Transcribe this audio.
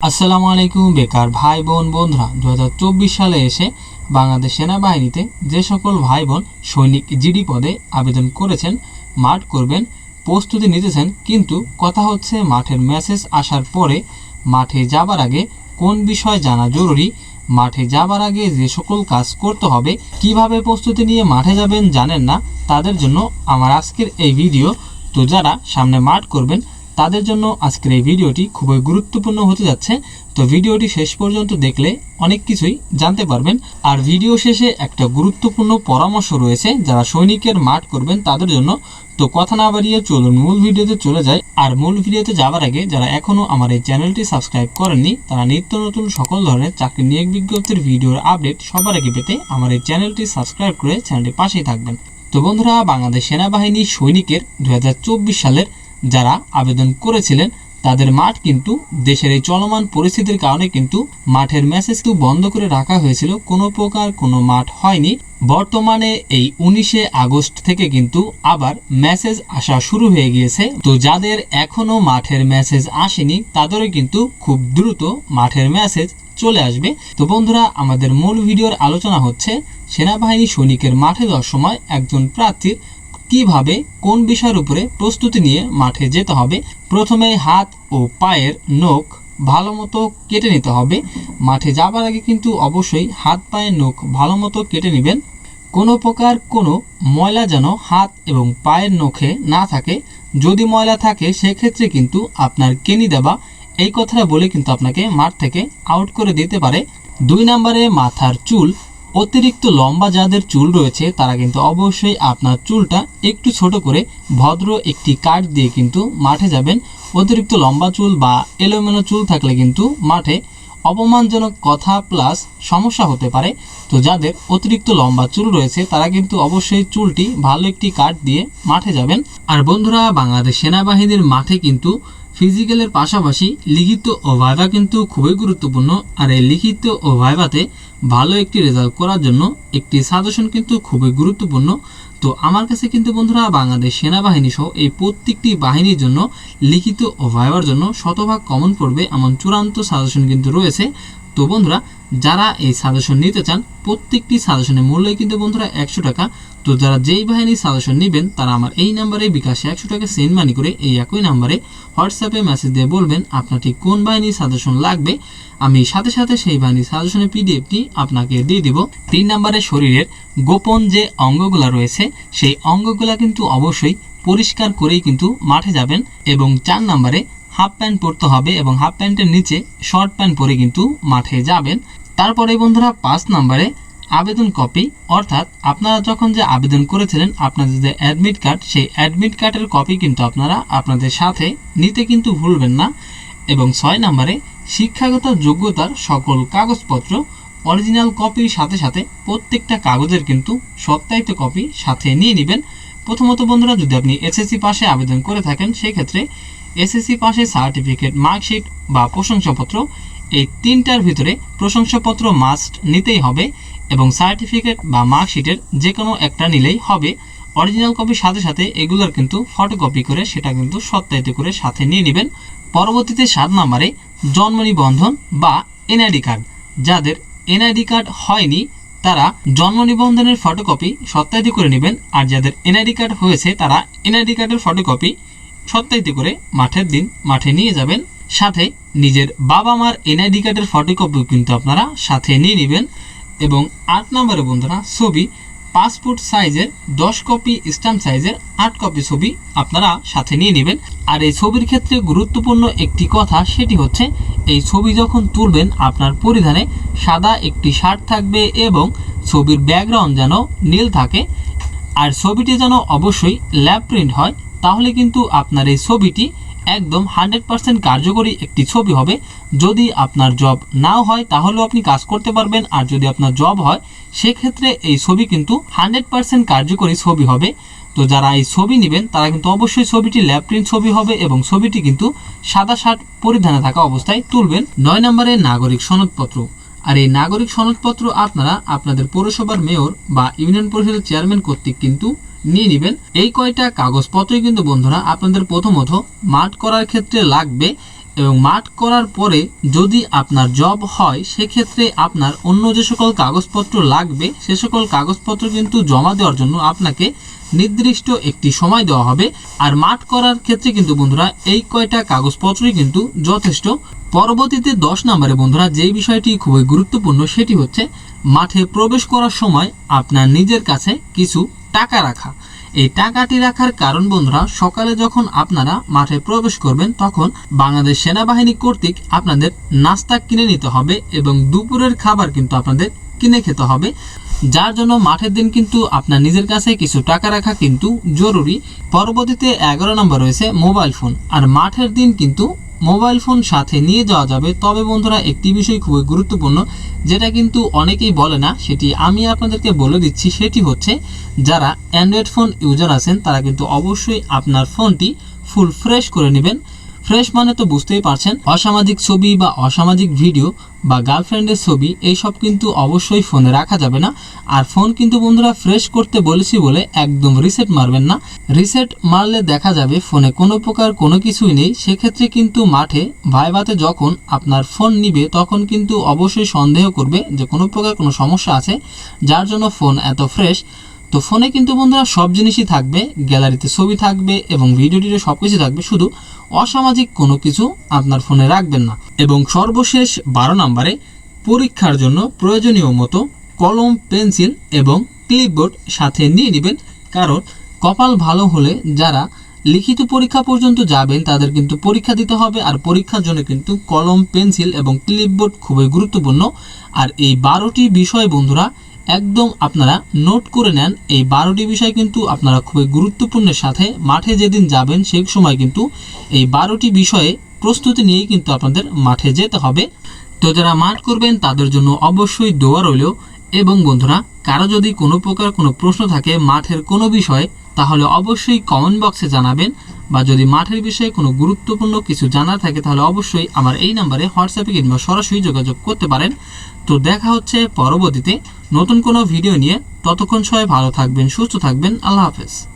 আসসালামু আলাইকুম, বেকার ভাই বোন, বন্ধুরা। দু হাজার চব্বিশ সালে এসে বাংলাদেশ সেনাবাহিনীতে যে সকল ভাই বোন সৈনিক জিডি পদে আবেদন করেছেন, মাঠ করবেন, প্রস্তুতি নিতেছেন, কিন্তু কথা হচ্ছে মাঠের মেসেজ আসার পরে মাঠে যাবার আগে কোন বিষয় জানা জরুরি, মাঠে যাবার আগে যে সকল কাজ করতে হবে, কীভাবে প্রস্তুতি নিয়ে মাঠে যাবেন জানেন না, তাদের জন্য আমার আজকের এই ভিডিও। তো যারা সামনে মাঠ করবেন তাদের জন্য আজকের এই ভিডিওটি খুবই গুরুত্বপূর্ণ হতে যাচ্ছে। তো ভিডিওটি শেষ পর্যন্ত দেখলে অনেক কিছুই জানতে পারবেন। আর ভিডিও শেষে একটা গুরুত্বপূর্ণ পরামর্শ রয়েছে, যারা সৈনিকের মাঠ করবেন তাদের জন্য। তো কথা না বাড়িয়ে চলুন মূল ভিডিওতে চলে যায় আর মূল ভিডিওতে যাওয়ার আগে যারা এখনও আমার এই চ্যানেলটি সাবস্ক্রাইব করেননি, তারা নিত্য নতুন সকল ধরনের চাকরি নিয়োগ বিজ্ঞপ্তির ভিডিওর আপডেট সবার আগে পেতে আমার এই চ্যানেলটি সাবস্ক্রাইব করে চ্যানেলটি পাশেই থাকবেন। তো বন্ধুরা, বাংলাদেশ সেনাবাহিনী সৈনিকের দুই হাজার চব্বিশ সালের যারা আবেদন করেছিলেন, তাদের মাঠ কিন্তু দেশের এই চলমান পরিস্থিতির কারণে কিন্তু মাঠের মেসেজ কিন্তু বন্ধ করে রাখা হয়েছিল। কোনো প্রকার কোনো মাঠ হয়নি। বর্তমানে এই উনিশে আগস্ট থেকে কিন্তু আবার মেসেজ আসা শুরু হয়ে গিয়েছে। তো যাদের এখনও মাঠের মেসেজ আসেনি, তাদেরও কিন্তু খুব দ্রুত মাঠের মেসেজ চলে আসবে। তো বন্ধুরা, আমাদের মূল ভিডিওর আলোচনা হচ্ছে, সেনাবাহিনী সৈনিকের মাঠে যাওয়ার সময় একজন প্রার্থীর কীভাবে, কোন বিষয়ের উপরে প্রস্তুতি নিয়ে মাঠে যেতে হবে? প্রথমে হাত ও পায়ের নখ ভালো মতো কেটে নিতে হবে। মাঠে যাবার আগে কিন্তু অবশ্যই হাত, পায়ের নখ ভালো মতো কেটে নেবেন। কোনো প্রকার কোনো ময়লা যেন হাত এবং পায়ের নখে না থাকে। যদি ময়লা থাকে, সেক্ষেত্রে কিন্তু আপনার কেনি দেবা, এই কথাটা বলে কিন্তু আপনাকে মাঠ থেকে আউট করে দিতে পারে। দুই নম্বরে মাথার চুল অতিরিক্ত লম্বা যাদের চুল রয়েছে, তারা কিন্তু অবশ্যই আপনার চুলটা একটু ছোট করে ভদ্র একটি কাট দিয়ে কিন্তু মাঠে যাবেন। অতিরিক্ত লম্বা চুল বা এলোমেলো চুল থাকলে কিন্তু মাঠে অপমানজনক কথা প্লাস সমস্যা হতে পারে। তো যাদের অতিরিক্ত লম্বা চুল রয়েছে, তারা কিন্তু অবশ্যই চুলটি ভালো একটি কাট দিয়ে মাঠে যাবেন। আর বন্ধুরা, বাংলাদেশ সেনাবাহিনীর মাঠে কিন্তু ফিজিক্যালের পাশাপাশি লিখিত ও ভাইভা কিন্তু খুবই গুরুত্বপূর্ণ, আর এই লিখিত ও ভাইভাতে ভালো একটি রেজাল্ট করার জন্য একটি সাজেশন কিন্তু খুবই গুরুত্বপূর্ণ। তো আমার কাছে কিন্তু বন্ধুরা, বাংলাদেশ সেনাবাহিনী সহ এই প্রত্যেকটি বাহিনীর জন্য লিখিত ও ভাইবার জন্য শতভাগ কমন পড়বে এমন চূড়ান্ত সাজেশন কিন্তু রয়েছে। তো বন্ধুরা, যারা এই সাজেশন নিতে চান, প্রত্যেকটি সাজেশনের মূল্যই কিন্তু বন্ধুরা একশো টাকা। তো যারা যেই বাহিনীর সাজেশন নেবেন, তারা আমার এই নাম্বারে বিকাশে একশো টাকা সেন্ড মানি করে এই একই নাম্বারে হোয়াটসঅ্যাপে মেসেজ দিয়ে বলবেন আপনার ঠিক কোন বাহিনীর সাজেশন লাগবে। আমি সাথে সাথে সেই বাহিনীর সাজেশনের পিডিএফটি আপনাকে দিয়ে দিব। তিন নম্বরে শরীরের গোপন যে অঙ্গগুলো রয়েছে, সেই অঙ্গগুলা কিন্তু অবশ্যই পরিষ্কার করেই কিন্তু মাঠে যাবেন এবং চার নম্বরে হাফ প্যান্ট পরতে হবে এবং হাফ প্যান্টের নিচে শর্ট প্যান্ট পরে কিন্তু মাঠে যাবেন। তারপরে বন্ধুরা পাঁচ নম্বরে আবেদন কপি, অর্থাৎ আপনারা যখন যে আবেদন করেছিলেন, আপনাদের যে অ্যাডমিট কার্ড, সেই অ্যাডমিট কার্ডের কপি কিন্তু আপনারা আপনাদের সাথে নিতে কিন্তু ভুলবেন না। এবং ছয় নম্বরে শিক্ষাগত যোগ্যতার সকল কাগজপত্র, অরিজিনাল কপির সাথে সাথে প্রত্যেকটা কাগজের কিন্তু সত্যায়িত কপি সাথে নিয়ে নেবেন। প্রথমত বন্ধুরা, যদি আপনি এসএসসি পাশে আবেদন করে থাকেন, সেক্ষেত্রে এসএসসি পাশে সার্টিফিকেট, মার্কশিট বা প্রশংসাপত্র, এই তিনটার ভিতরে প্রশংসাপত্র মাস্ট নিতেই হবে এবং সার্টিফিকেট বা মার্কশিটের যে কোনো একটা নিলেই হবে। অরিজিনাল কপির সাথে সাথে এগুলোর কিন্তু ফটোকপি করে সেটা কিন্তু সত্যায়িত করে সাথে নিয়ে নেবেন। পরবর্তীতে সাত নম্বরে জন্ম নিবন্ধন বা এনআইডি কার্ড যাদের এনআইডি কার্ড হয়নি, তারা জন্ম নিবন্ধনের ফটোকপি সত্যায়িত করে নেবেন। আর যাদের এনআইডি কার্ড হয়েছে, তারা এনআইডি কার্ডের ফটোকপি সত্যায়িত করে মাঠের দিন মাঠে নিয়ে যাবেন। সাথে নিজের বাবা মার এনআইডি কার্ডের ফটোকপিও কিন্তু আপনারা সাথে নিয়ে নেবেন। এবং আট নম্বরে বন্ধুরা ছবি পাসপোর্ট সাইজের দশ কপি স্ট্যাম্প সাইজের আট কপি ছবি আপনারা সাথে নিয়ে নেবেন। আর এই ছবির ক্ষেত্রে গুরুত্বপূর্ণ একটি কথা, সেটি হচ্ছে এই ছবি যখন তুলবেন, আপনার পরিধানে সাদা একটি শার্ট থাকবে এবং ছবির ব্যাকগ্রাউন্ড যেন নীল থাকে। আর ছবিটি যেন অবশ্যই ল্যাব প্রিন্ট হয়। তাহলে কিন্তু আপনার এই ছবিটি একদম হান্ড্রেড পার্সেন্ট কার্যকরী একটি ছবি হবে। যদি আপনার জব নাও হয়, তাহলেও আপনি কাজ করতে পারবেন। আর যদি আপনার জব হয়, সেক্ষেত্রে এই ছবি কিন্তু হান্ড্রেড পার্সেন্ট কার্যকরী ছবি হবে। তো যারা এই ছবি নেবেন, তারা কিন্তু অবশ্যই ছবিটি ল্যাব প্রিন্ট ছবি হবে এবং ছবিটি কিন্তু সাদা শার্ট পরিধানে থাকা অবস্থায় তুলবেন। নয় নম্বরে নাগরিক সনদপত্র। আর এই নাগরিক সনদপত্র আপনারা আপনাদের পৌরসভার মেয়র বা ইউনিয়ন পরিষদের চেয়ারম্যান কর্তৃক কিন্তু নিয়ে নেবেন। এই কয়টা কাগজপত্রই কিন্তু বন্ধুরা আপনাদের প্রথমত মাঠ করার ক্ষেত্রে লাগবে এবং মাঠ করার পরে যদি আপনার জব হয়, সেক্ষেত্রে আপনার অন্য যে সকল কাগজপত্র লাগবে, সে সকল কাগজপত্র কিন্তু জমা দেওয়ার জন্য আপনাকে নির্দিষ্ট একটি সময় দেওয়া হবে। আর মাঠ করার ক্ষেত্রে কিন্তু বন্ধুরা এই কয়টা কাগজপত্রই কিন্তু যথেষ্ট। পরবর্তীতে দশ নম্বরে বন্ধুরা যেই বিষয়টি খুবই গুরুত্বপূর্ণ, সেটি হচ্ছে মাঠে প্রবেশ করার সময় আপনার নিজের কাছে কিছু টাকা রাখা। এই টাকাটি রাখার কারণ, বন্ধুরা, সকালে যখন আপনারা মাঠে প্রবেশ করবেন, তখন বাংলাদেশ সেনাবাহিনী কর্তৃক আপনাদের নাস্তা কিনে নিতে হবে এবং দুপুরের খাবার কিন্তু আপনাদের কিনে খেতে হবে। যার জন্য মাঠের দিন কিন্তু আপনার নিজের কাছে কিছু টাকা রাখা কিন্তু জরুরি। পরবর্তীতে এগারো নম্বর রয়েছে মোবাইল ফোন। আর মাঠের দিন কিন্তু মোবাইল ফোন সাথে নিয়ে যাওয়া যাবে। তবে বন্ধুরা, একটি বিষয় খুবই গুরুত্বপূর্ণ, যেটা কিন্তু অনেকেই বলে না, সেটি আমি আপনাদেরকে বলে দিচ্ছি, সেটি হচ্ছে যারা অ্যান্ড্রয়েড ফোন ইউজার আছেন, তারা কিন্তু অবশ্যই আপনার ফোনটি ফুল ফ্রেশ করে নেবেন। ফ্রেশ মানে তো বুঝতেই পারছেন, অসামাজিক ছবি বা অসামাজিক ভিডিও বা গার্লফ্রেন্ডের ছবি, এইসব কিন্তু অবশ্যই ফোনে রাখা যাবে না। আর ফোন কিন্তু বন্ধুরা ফ্রেশ করতে বলেছি বলে একদম রিসেট মারবেন না। রিসেট মারলে দেখা যাবে ফোনে কোনো প্রকার কোনো কিছুই নেই। সেক্ষেত্রে কিন্তু মাঠে ভাইবাতে যখন আপনার ফোন নিবে, তখন কিন্তু অবশ্যই সন্দেহ করবে যে কোনো প্রকার কোনো সমস্যা আছে, যার জন্য ফোন এত ফ্রেশ তো ফোনে কিন্তু বন্ধুরা সব জিনিসই থাকবে, গ্যালারিতে ছবি থাকবে এবং ভিডিও সব কিছু থাকবে, শুধু অসামাজিক কোনো কিছু আপনার ফোনে রাখবেন না। এবং সর্বশেষ বারো নম্বরে পরীক্ষার জন্য প্রয়োজনীয় মতো কলম, পেন্সিল এবং ক্লিপবোর্ড সাথে নিয়ে নেবেন, কারণ কপাল ভালো হলে যারা লিখিত পরীক্ষা পর্যন্ত যাবেন তাদের কিন্তু পরীক্ষা দিতে হবে, আর পরীক্ষার জন্য কিন্তু কলম, পেন্সিল এবং ক্লিপবোর্ড খুবই গুরুত্বপূর্ণ। আর এই বারোটি বিষয় বন্ধুরা একদম আপনারা নোট করে নেন। এই বারোটি বিষয় কিন্তু আপনারা খুবই গুরুত্বপূর্ণের সাথে মাঠে যেদিন যাবেন সেই সময় কিন্তু এই বারোটি বিষয়ে প্রস্তুতি নিয়েই কিন্তু আপনাদের মাঠে যেতে হবে। তো যারা মাঠ করবেন, তাদের জন্য অবশ্যই দোয়া রইল। এবং বন্ধুরা, কারও যদি কোনো প্রকার কোনো প্রশ্ন থাকে মাঠের কোনো বিষয়ে, তাহলে অবশ্যই কমেন্ট বক্সে জানাবেন। বা যদি মাঠের বিষয়ে কোনো গুরুত্বপূর্ণ কিছু জানার থাকে, তাহলে অবশ্যই আমার এই নাম্বারে হোয়াটসঅ্যাপে কিংবা সরাসরি যোগাযোগ করতে পারেন। তো দেখা হচ্ছে পরবর্তীতে নতুন কোনো ভিডিও নিয়ে। ততক্ষণ সবাই ভালো থাকবেন, সুস্থ থাকবেন। আল্লাহ হাফেজ।